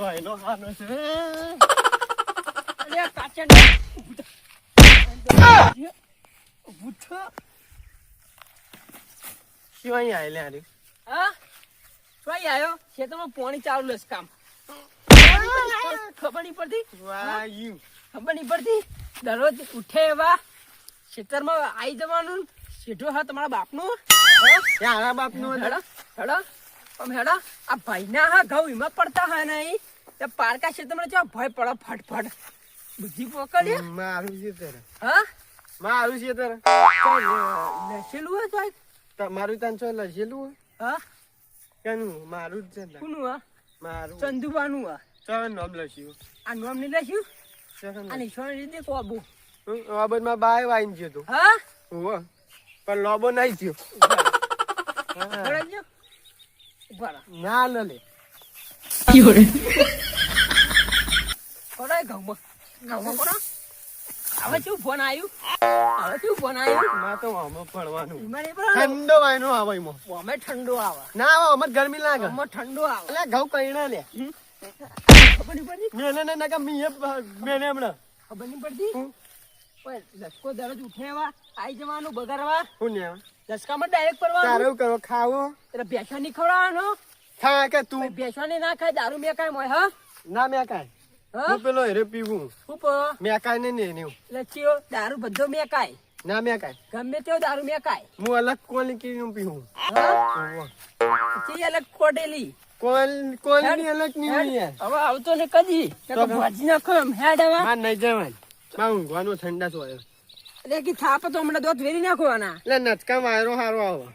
તો એનો હાનો છે. અરે કાચા આયેલા? હા? આયો? ખેતરમાં પાણી ચાલુ લસ કામ. ખબર નહીં પડતી? વાયુ. ખબર નહીં પડતી? દરરોજ ઉઠે એવા. ખેતરમાં આવી જવાનું. સીધો હા તમારા બાપનું? બાપ બાપનું? હેડો હેડો. હેડો. આ ભાઈના હા ઘઉં એમાં પડતા હા નહીં તે પારકા તમને જો ભય પડે ફટફટ. બુદ્ધિ પકડી. મારું છે તારે. હા? મારું છે તારે? લસેલું હોય તો તમારું તાન છો લસેલું હા? કેનું? મારું જ છે. કોનું હા? મારું. ચંદુબાનું હા. ચાલો નામ લખ્યું આ નામ નહીં લખ્યું અને. નિશાન રીતે કોબુ હું માં બાય વાઈન ગયો તો. હા? હોવે. પણ લોબો નહીં થયો. હા. બરાબર ઊભા રહો. ના ન લે કોરાય ઘઉંમાં ઘઉંમાં કોરા હવે શું ફોન આવ્યું હવે શું ફોન આવ્યું માં તો આમાં પડવાનું એમાં નહીં પડે ઠંડો વાયનો આવે એમાં અમે ઠંડો આવે ના આવે અમાર ગરમી લાગે અમે ઠંડો આવે એટલે ઘઉં કઈના લે ખબર નહીં પડતી મેને ને નકા મીએ મેને હમણાં ખબર નહીં પડતી લસકો દરરોજ ઉઠેવા આઈ જવાનું બગાડવા હું ને લસકામાં ડાયરેક્ટ કરો ખાવો એટલે બેઠા નહીં ખવડાવવાનો ખા કે તું? ભેંસો ને ના ખાય દારૂ મેં કાય મોય હા? ના મેં કાય હા? હું પેલો હેરે પીવું? શું પો? મેં કાય ને ને લચ્છીઓ દારૂ બધો મેં કાય ના મેં કાય ગમે તેવો દારૂ મેં કાય હું અલગ કોલી કીનું પીવું. હા? પછી અલગ કોડેલી કોલ કોલની અલગની હવે આવતો ને કદી. તો ભાજી નાખો એમ હેડવા હા નહીં જવાય. માં ઊંઘવાનું ઠંડા છો એટલે કે થાપ તો હમણાં દોત વેરી નાખવાના. એટલે નચકા વાયરો હારો આવે.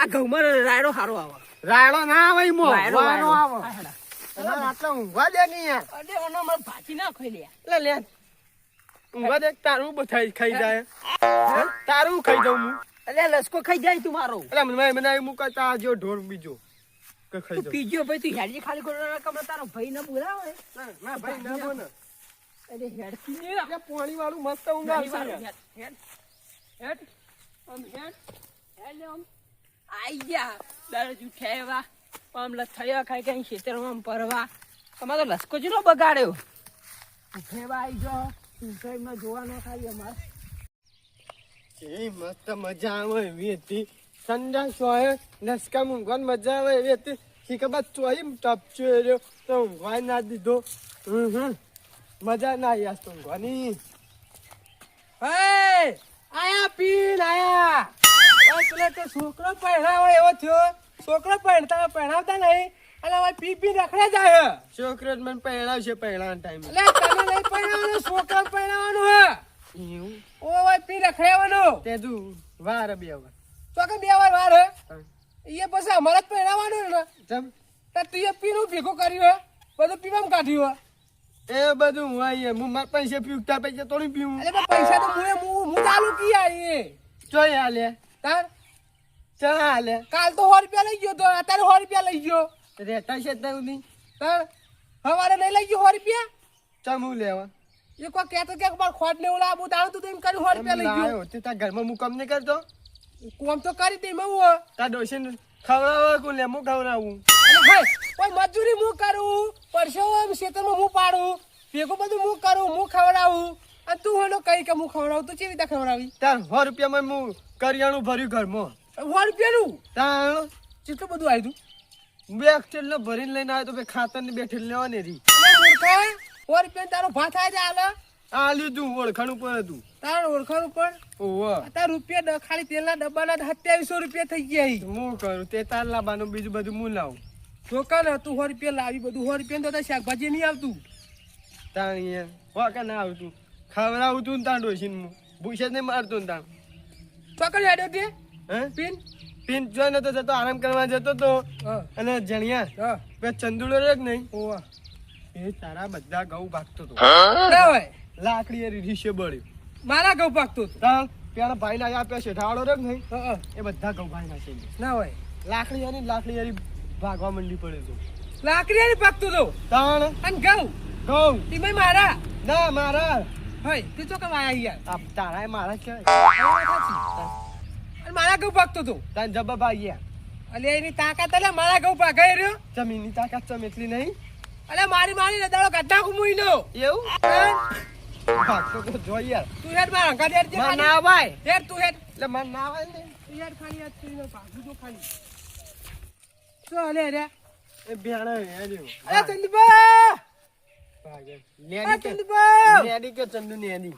આ ઘઉંમાં રાયડો સારો આવે. રાયડો ના આવે ઈમો રાયડો. આવે. આટલા ઊંઘવા દે નહીં યાર. અરે ઓનો મારે ભાજી નાખો લે. એટલે લે. ઊંઘવા દે તારું બધા ખાઈ જાય. તારું ખાઈ જાઉં હું. એટલે લસકો ખાઈ જાય તું મારો. એટલે મને મને મુકાતા જો ઢોર બીજો. ખાઈ તું પીજો ભાઈ તું હેડજી ખાલી કમરે તારો ભાઈ ને બોલાવે. ના, ના ભાઈ ના બોને અરે હેડકી ને એટલે પાણી વાળું મસ્ત ઊંઘ આવશે. હેડ હેડ હેડ. આમ હેડ હેડ આમ. આઈ ગયા દરરોજ ઉઠ્યા એવા આમ લથડિયા ખાઈ કઈ ખેતરમાં પરવા તમારે લસકો જ નો બગાડ્યો ઉઠેવા આઈ જાઓ સુસાઈડમાં જોવા ન ખાઈ અમારે. એ મસ્ત મજા આવે એવી હતી. ઠંડા સોય નસકા ઊંઘવાની મજા આવે એવી હતી. શીખર બાદ ચોઈ ટપચો રહ્યો તો ઊંઘવા ના દીધો. હમ મજા ના આવી આજ તો ઊંઘવાની. હે, આયા પીન, આયા. છોકરો પહેરાવો એવો થયો. છોકરો પહેરતા પહેરાવતા નહીં. અને હવે પી પી રખડે જાય. છોકરો જ મને પહેરાવશે પહેરાવાનો ટાઈમ એટલે નહીં છોકરો પહેરાવાનું હે. એવું? ઓ ભાઈ પી રખડ્યાવાનું તે તું વાર બે વાર. તો કે બે વાર વાર હે. એ પછી અમારે જ પહેરાવાનું ને. જમ તું એ પીનું ભેગું કર્યું હે. બધું પીવામાં કાઢ્યું હે. એ બધું હું આઈએ હું મારા પૈસા પીવતા પૈસા થોડી પીવું. અરે પૈસા તો હું હું ચાલુ હાલે. તાર? ચા હાલે કાલ તો સો રૂપિયા લઈ ગયો તો અત્યારે સો રૂપિયા લઈ ગયો. રહેતા છે ત્યાં સુધી તાર? હવારે નહીં લઈ ગયો સો રૂપિયા? ચમું લેવા? એ વાર કહેતો કે મારે ખોટ ને ઓલા આબુ દાણું તું એમ કરી સો રૂપિયા લઈ ગયો. તે તાર ઘરમાં હું કામ નહીં કરતો? કોમ તો કરી તે હું. તાર ડોશીને ખવડાવવા લે? હું ખવડાવું? કોઈ મજૂરી હું કરું? પરસેવો ખેતરમાં હું પાડું? ભેગું બધું હું કરું હું ખવડાવું? તું હનો કઈ કે હું ખવડાવું તું કેવી રીતે ખવડાવી? તાર સો રૂપિયામાં હું કરિયાણું ભર્યું ઘરમાં. સો રૂપિયાનું? તાણ કેટલું બધું આવ્યું બે ઠેલો ભરીને લઈને આવ્યો તો બે ખાતરની બેઠેલ લેવાની રી સો રૂપિયા તારો ભાત થાય છે આલે આ લીધું ઓળખાણ ઉપર હતું. તાર ઓળખાણ ઉપર? ઓહો. તાર રૂપિયા ખાલી તેલના ડબ્બાના સત્યાવીસો રૂપિયા થઈ ગયા હું કરું? તે તાર લાવવાનું બીજું બધું હું લાવું. દુકાન હતું સો રૂપિયા લાવી બધું સો રૂપિયા તો શાકભાજી નહીં આવતું. તાણીએ હો કે ના આવતું. ખવડાવતું ને તાણ ડોસીને હું ભૂસે જ નહીં મારતો ને તાણ. ચોકડ હેડો તે. હે? પિન. પિન જો ને તો જતો આરામ કરવા જતો તો. અને જણિયા બે ચંદુડો રે નહીં? ઓવા. એ તારા બધા ઘઉં ભાગતો તો. ના હોય. લાકડી એ રીશે બળ્યું મારા ઘઉં ભાગતો તો. તાણ પેલા ભાઈ ના આપ્યા છે ઢાળો રે નહીં? એ બધા ઘઉં ભાઈ ના છે. ના હોય. લાકડી એની લાકડી એની ભાગવા મંડી પડે તો. લાકડી એની ભાગતો તો. તાણ. અને ઘઉં. ઘઉં. તીમે મારા. ના મારા. હોય તું તો કેમ આયા યાર? આપ તારા મારા છે અને મારા ઘઉં ભાગતો તો. તાન જબા ભાગ્યા અલે એની તાકાત એટલે મારા ઘઉં ભાગાઈ રહ્યો. જમીનની તાકાત ચમ એટલી નહીં? અલે મારી મારી ને દાડો કાઢ નાખું હું એવું? હે? તો જો યાર. તું હેડ મારા હંગાત દેર જે ના ભાઈ હેડ તું હેડ. એટલે મન ના આવે ને. યાર ખાલી આ તું ભાગું જો ખાલી. તો અલે રે? એ બેણા હેડ્યો. અલે અલે નેની કે! નેની કે ચંદુ નેની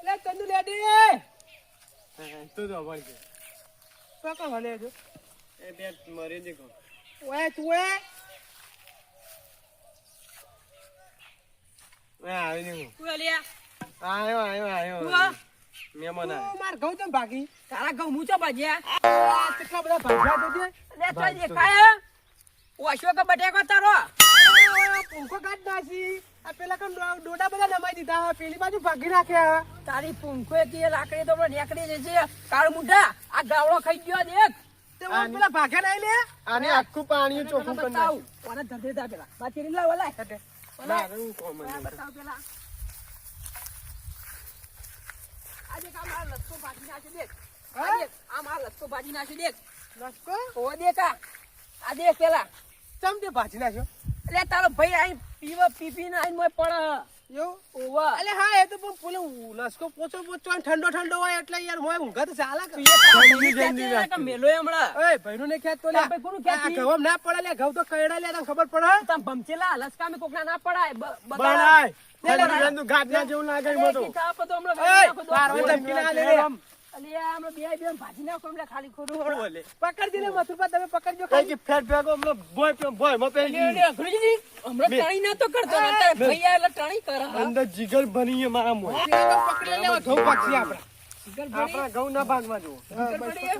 અલે ચંદુ લેડી! તું તો બોલ કે. શું કામ હાલે છે? એ બે મરી દીધો ઓય તું એ? એ આવી નહીં તું અલ્યા આવ્યો આવ્યો તું આવ્યો આ? મહેમાન આવ્યો માર ઘઉં ચમ ભાગી? તારા ઘઉં મૂચો બાજ્યા કેટલા બધા ભાગ્યા તો છે. લે તો દેખાય ઓશો કે બટેકો તારો આ પંખો કાઢ નાખી. આ પેલા કમ ડોડા બધા નમાઈ દીધા. પેલી બાજુ ભાગી નાખ્યા. તારી પૂંખો કે લાકડી તો નીકળી જશે કાળ મુઢા આ ગાવડો ખાઈ ગયો દેખ પેલા ભાગ્યા નહીં લે. આને આખું પાણી ચોખ્ખું કરી બતાવ. ઓને ધંધે પેલા. બાચી લાવ ઓલા. નાખ્યું. કોમ બતાવ પેલા. આજે કામ આ લસકો ભાજી નાખી દેખ. હા? આ દેખ, આમ આ લસકો ભાજી નાખી દેખ. લસકો ઓ દેખ. આ આ દેખ પેલા. ચમ તે ભાજી નાખ્યો? એટલે તારો ભાઈ આઈ પીવા પીપી ને મોય પડ. એવું? ઓવા. અલે હા એ તો પણ પેલો લસકો પોચો પોચો ઠંડો ઠંડો હોય એટલે યાર મોય ઊંઘા તો ચાલે કે. મેલો હમણાં. એ ભઈનું ને ખેત તો લે. ભાઈ કોનું ખેત આ ઘઉં ના પડે લે ઘઉં તો કયડા લે તને ખબર પડે? તમ ભમચેલા લસકામે કોકના ના પડાય બગાડાય. ગાંઠના જેવું લાગે એમાં તો. હમણાં. બાર વાગે ધમકી ના લે તારે જીગર બની મારા લે ઘઉં પાકશે આપડા જીગર ઘઉં ના ભાગમાં જુઓ. જીગર ભરી એ.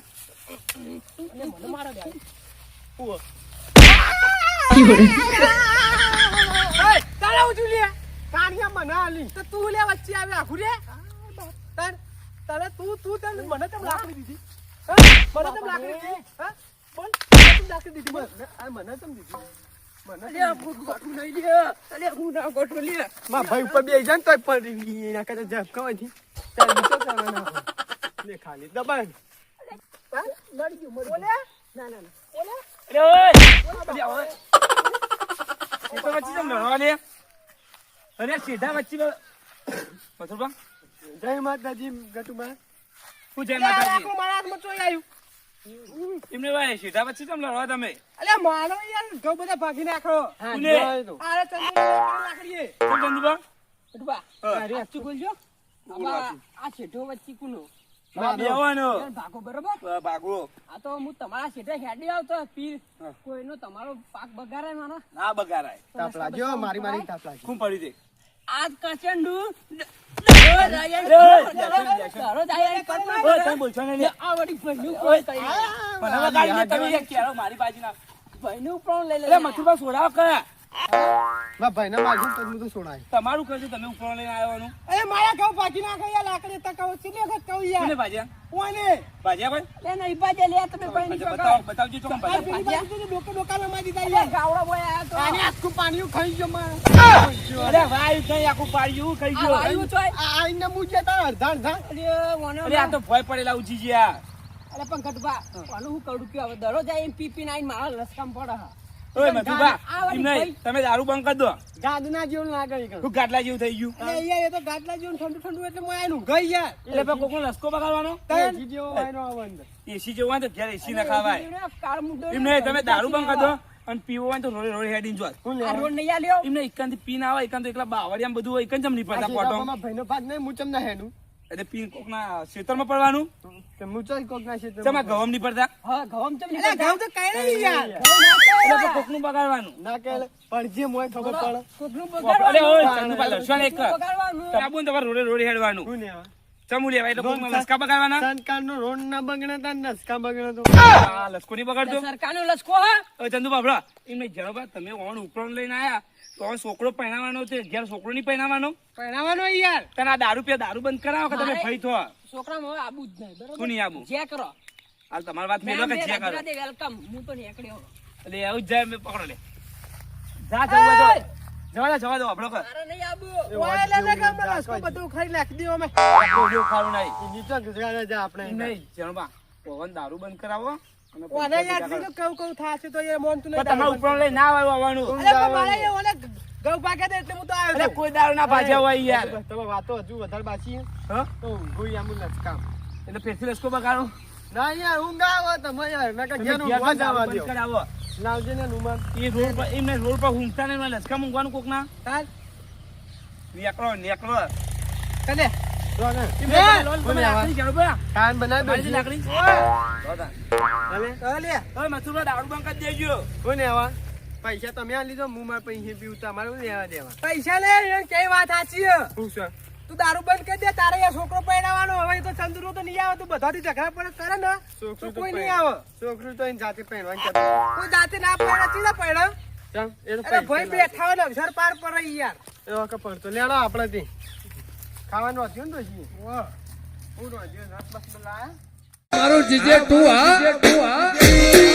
અને મને મારો બે. ઉવ્વ. ઓય તારા ઉઠી લે. કાણિયા મના આલી. તો તું લે વચ્ચે આવે આખું રે. તન તને તું તું તને મને તમ લાકડી દીધી? મને તમ લાકડી દીધી? હા? બોલ તેમ લાકડી દીધી? મને આ મને તમ દીધી? ભાઈ ઉપર બે જાય ને પડી એના કરતા ઝબકાવાથી ચાલ બીજો કરવા નાખો લે ખાલી દબાણ. લડી ગયું બોલે ના ના ના. બોલે અરે તો સીધા વચ્ચે જય માતાજી ગટુબા. હું જય માતાજી. મારા હાથમાં ચોઈ આવ્યું એમને ભાઈ સીધા પછી કેમ લડવા તમે? અલે મારો યાર ઘઉં બધા ભાગી નાખો? તો. આરે લાકડીએ. કેમ ચંદુબા? ગટુબા અરે, સાચું બોલજો. આમાં આ છેઢો વચ્ચે કોનો? ના બેવાનો યાર, ભાગો બરોબર? ભાગો. આ તો હું તમારા શેઠે હેડી આવતો પીર. કોઈનો તમારો પાક બગાડે મારા ના તાપ લાગ્યો મારી મારી તાપ લાગ્યો. પડી દે. આજ કચંડુ મારી બાજુ ના ભાઈનું પણ લઈ લે મથુરભાઈ સોડાવ છોડાવો કે મારા ભાઈને તો હું તો છોડાય તમારું કરજો તમે ઉપર લઈને મારા ઘઉં ભાગી નાખો યાર લાકડી કેટલી વખત કહું કોને ભાજ્યા કોને? ભાજ્યા કોઈ લે નહીં બાજે લે તમે ભાઈની બતાવો છોકરા. બતાવજો ચોકમ આ ભાજ્યા પેલી બાજુ તો ડોકે ડોકા લમાઈ દીધા યાર. ગાવડો બોય આયો તો. આને આખું પાણી ખાઈ ગયો મારા. અરે ભાઈ કઈ આખું પાણી ખાઈ ગયો વાયુ ચોય. આઈને મૂજે તાર અડધા અડધા અરે, આ તો ભય પડેલા ઉજી ગયા. અરે પણ ગઢબા, આનું હું કરું કે હવે દરરોજ આ એમ પીપી ના આઈને મારા લસકામ પડે હા. ઓય વાળી એમ નહીં તમે દારૂ બંધ કરી દો. ગાદના જેવું લાગે હું ગાટલા જેવું થઈ ગયું. અરે યાર એ તો ગાટલા જેવું ઠંડુ ઠંડુ એટલે મોય આયનું ગઈ યાર. એટલે પછી કોકો લસકો બગાડવાનો? એસી જેવો આયનો આવંદ એસી જેવું હોય તો ઘેર એસી ના ખાવાય. એમ નહીં તમે દારૂ બંધ કરી દો અને પીવો હોય ને તો રોડે રોડે હેડીને જોત હું આ રોડ નહીં આલ્યો? એમને એકાંત પીન આવે એકાંત એકલા બાવળિયા બધું હોય એકાંત જમ નહીં પડતા પોટો મારા ભાઈનો ભાગ નહીં હું ચમ ના હેડું. એટલે પીન કોકના ખેતરમાં પડવાનું? હું કોક ના ખેતર નહીં પડતા? હા ઘઉં ચમ અરે ઘઉં તો કઈ નહીં યાર. એટલે પછી કોકનું બગાડવાનું. ના કે પણ જે મોય ખબર પડે. કોકનું અરે ઓય બગાડવાનું. ચંદુભા લડશો એક બગાડવાનું. આબુ ને રોડે રોડે હેડવાનું. હું લેવા? ચમુ લેવાય એટલે લસકા બગાડવાના? નો રોડ ના બગડે તા નસકા બગડે તો. આ લસકો નહીં બગાડતો સરકારનો લસકો હા? હવે ચંદુ બાબરા એમ નહીં જરા તમે ઓણ ઉપરણ લઈને આયા. તો છોકરો પહેરાવાનો છે. ઘેર છોકરો નહીં પહેરાવાનો? પહેરાવાનો યાર. તને આ દારૂ પીવા દારૂ બંધ કરાવો કે તમે મારે- થો? છોકરા માં આબુ જ નહીં બરોબર? શું નહીં આબુ? જે કરો. હાલ તમારી વાત મેલો કે જે કરો? વેલકમ. હું તો નીકળ્યો એટલે આવું જ જાય મેં પકડો લે. જા જવું જવા દો જવા દો આપણો કર મારે નહીં આબુ. ઓય લે લે કે અમે લસકો બધું ખાઈ નાખી ખાવું નહીં. નીચે જા આપણે. નહીં જણબા પવન દારૂ બંધ કરાવો. ઓને યાર જીગો કઉ કઉ થાશે તો એ મોન તું નહીં તમારે ઉપર લઈ ના આવ્યો આવવાનું અરે પણ મારે એ ઓલે ગૌ ભાગ્યા તા એટલે હું તો આવ્યો અરે કોઈ દારૂ ના ભાજ્યા હોય યાર. તમે વાતો હજુ વધારે બાકી હા? તો ઊંઘું આમ લચકામ એટલે ફેરથી લસકો બગાડો. ના યાર ઊંઘ આવે તમે યાર મેં તમે ઘેર ઘેર ઊંઘવા જવા દારૂ કરાવો. લાવજે ને રૂમાલ એ રોડ પર એમને રોડ પર ઊંઘતા એમને લસકા મૂકવાનું કોક ના તાર. નેકળો નેકળો. કને ને પૈસા તમે આ લીધો હું મારા પૈસા પીવું તમારે લેવા દેવા પૈસા લે. કઈ વાત સાચી શું છે તું દારૂ બંધ કરી દે તારે આ છોકરો પહેરાવાનો હવે તો ચંદુરો તો નહીં આવે તું બધાથી ઝઘડા પડે કરે ને છોકરું કોઈ નહીં આવે છોકરું તો એની જાતે પહેરવાની તું જાતે ના પહેરા તો અરે પૈસા ભાઈ બેઠા હોય ને અક્ષર પાર પડે યાર. એ વખત પડતો લેડો આપણે થી ખાવાનું હતું ને જી હું રોજ્યો બસ લાયા મારો જીજે તું હા. તું હા.